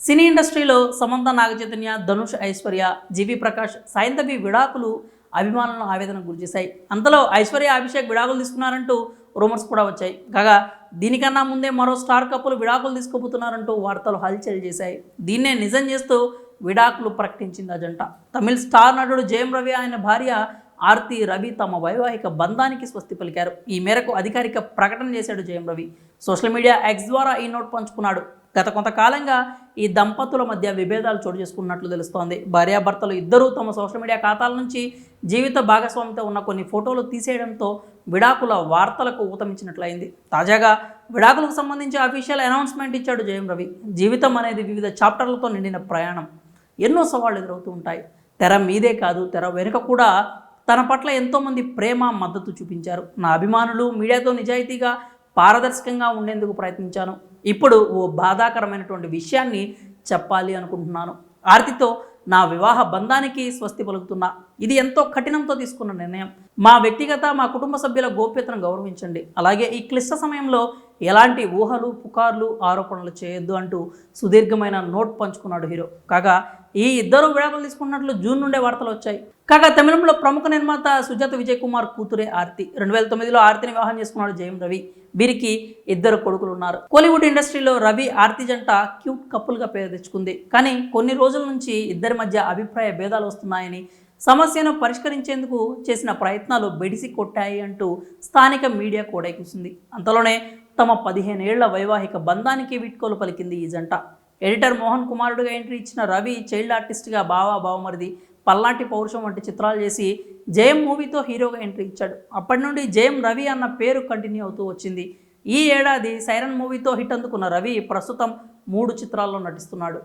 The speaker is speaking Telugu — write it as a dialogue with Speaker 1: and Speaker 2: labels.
Speaker 1: సినీ ఇండస్ట్రీలో సమంత నాగచైతన్య ధనుష్ ఐశ్వర్య జీవి ప్రకాష్ సాయంతవి విడాకులు అభిమానులను ఆవేదనకు గురిచేశాయి అంతలో ఐశ్వర్య అభిషేక్ విడాకులు తీసుకున్నారంటూ రూమర్స్ కూడా వచ్చాయి. కాగా దీనికన్నా ముందే మరో స్టార్ కప్పులు విడాకులు తీసుకోబోతున్నారంటూ వార్తలు హల్చల్ చేశాయి. దీన్నే నిజం చేస్తూ విడాకులు ప్రకటించింది ఆ జంట తమిళ స్టార్ నటుడు జయం రవి ఆయన భార్య ఆర్తి రవి తమ వైవాహిక బంధానికి స్వస్తి పలికారు. ఈ మేరకు అధికారిక ప్రకటన చేశాడు Jayam Ravi. Social media X ద్వారా ఈ నోట్ పంచుకున్నాడు. గత కొంతకాలంగా ఈ దంపతుల మధ్య విభేదాలు చోటు చేసుకున్నట్లు తెలుస్తోంది. భార్యాభర్తలు ఇద్దరూ తమ సోషల్ మీడియా ఖాతాల నుంచి జీవిత భాగస్వామితో ఉన్న కొన్ని ఫోటోలు తీసేయడంతో విడాకుల వార్తలకు ఊతమిచ్చినట్లయింది తాజాగా విడాకులకు సంబంధించి అఫీషియల్ అనౌన్స్మెంట్ ఇచ్చాడు జయం రవి. జీవితం అనేది వివిధ చాప్టర్లతో నిండిన ప్రయాణం. ఎన్నో సవాళ్ళు ఎదురవుతూ ఉంటాయి. తెర మీదే కాదు తెర వెనుక కూడా తన పట్ల ఎంతోమంది ప్రేమ మద్దతు చూపించారు. నా అభిమానులు మీడియాతో నిజాయితీగా పారదర్శకంగా ఉండేందుకు ప్రయత్నించాను. ఇప్పుడు ఓ బాధాకరమైనటువంటి విషయాన్ని చెప్పాలి అనుకుంటున్నాను. ఆర్తితో నా వివాహ బంధానికి స్వస్తి పలుకుతున్నా. ఇది ఎంతో కఠినంతో తీసుకున్న నిర్ణయం. మా వ్యక్తిగత మా కుటుంబ సభ్యుల గోప్యతను గౌరవించండి. అలాగే ఈ క్లిష్ట సమయంలో ఎలాంటి ఊహలు పుకార్లు ఆరోపణలు చేయొద్దు అంటూ సుదీర్ఘమైన నోట్ పంచుకున్నాడు హీరో. కాగా ఈ ఇద్దరు విడాకులు తీసుకున్నట్లు జూన్ నుండే వార్తలు వచ్చాయి. కాగా తమిళంలో ప్రముఖ నిర్మాత సుజాత విజయ్ కుమార్ కూతురే ఆర్తి. రెండు వేల తొమ్మిదిలో ఆర్తిని వివాహం చేసుకున్నాడు జయం రవి. వీరికి ఇద్దరు కొడుకులు ఉన్నారు. కోలీవుడ్ ఇండస్ట్రీలో రవి ఆర్తి జంట క్యూట్ కప్పులుగా పేరు తెచ్చుకుంది. కానీ కొన్ని రోజుల నుంచి ఇద్దరి మధ్య అభిప్రాయ భేదాలు వస్తున్నాయని సమస్యను పరిష్కరించేందుకు చేసిన ప్రయత్నాలు బెడిసి కొట్టాయి అంటూ స్థానిక మీడియా కూడా అంతలోనే తమ పదిహేనేళ్ళ వైవాహిక బంధానికి వీడ్కోలు పలికింది ఈ జంట. ఎడిటర్ మోహన్ కుమారుడుగా ఎంట్రీ ఇచ్చిన రవి చైల్డ్ ఆర్టిస్ట్గా బావా బావమరిది పల్లాంటి పౌరుషం వంటి చిత్రాలు చేసి జయం మూవీతో హీరోగా ఎంట్రీ ఇచ్చాడు. అప్పటి నుండి జయం రవి అన్న పేరు కంటిన్యూ అవుతూ వచ్చింది. ఈ ఏడాది సైరన్ మూవీతో హిట్ అందుకున్న రవి ప్రస్తుతం మూడు చిత్రాల్లో నటిస్తున్నాడు.